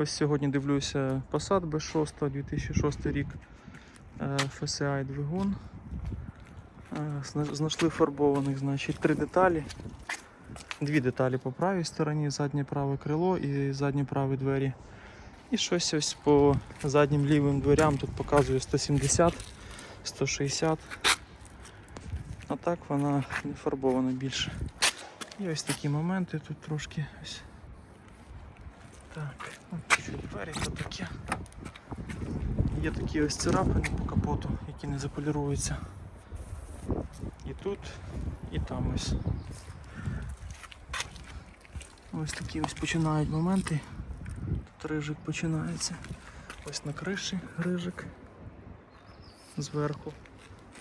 Ось сьогодні дивлюся Passat B6 2006 рік. е, FSI двигун. Е, Знайшли фарбованих, значить, три деталі. Дві деталі по правій стороні, заднє праве крило і задні праві двері. І щось ось по заднім лівим дверям тут показує 170, 160. А так вона не фарбована більше. І ось такі моменти тут трошки ось. Так, двері то таке. Є такі ось царапини по капоту, які не заполіруються. І тут, і там ось. Ось такі ось починають моменти. Тут рижик починається. Ось на криші рижик зверху.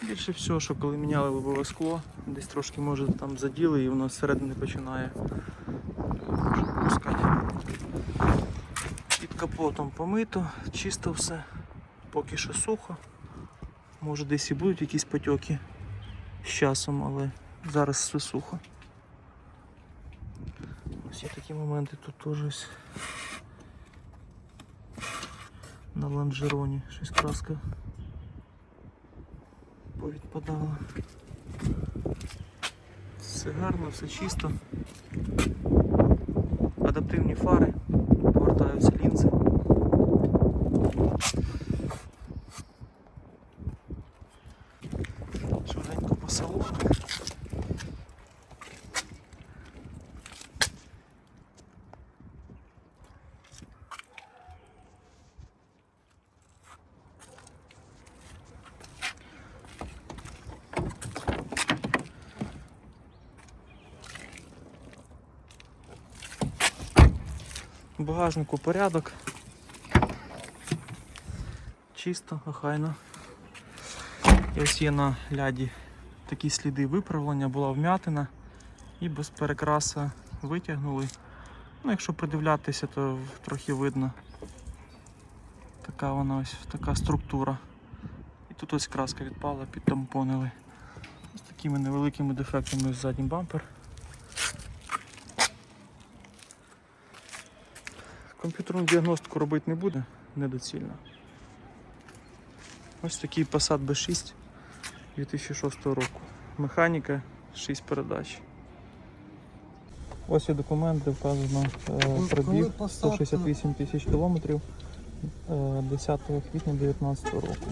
Більше всього, що коли міняли лобове скло, десь трошки може там заділи і воно зсередини починає капотом помито, чисто все, поки що сухо. Може десь і будуть якісь потьоки з часом, але зараз все сухо. Ось є такі моменти тут теж ось на лонжероні щось краска повідпадала. Все гарно, все чисто. Адаптивні фари, Швиденько по салону. Багажнику порядок. Чисто, охайно. І ось є на ляді такі сліди виправлення, була вмятина і без перекраса витягнули. Ну, якщо придивлятися, то трохи видно. Така вона ось така структура. І тут ось краска відпала, підтампонили. З такими невеликими дефектами задній бампер. Комп'ютерну діагностику робити не буде, недоцільно. Ось такий Passat B6 2006 року. Механіка 6 передач. Ось є документ, де вказано е, пробіг 168 тисяч кілометрів е, 10 квітня 2019 року.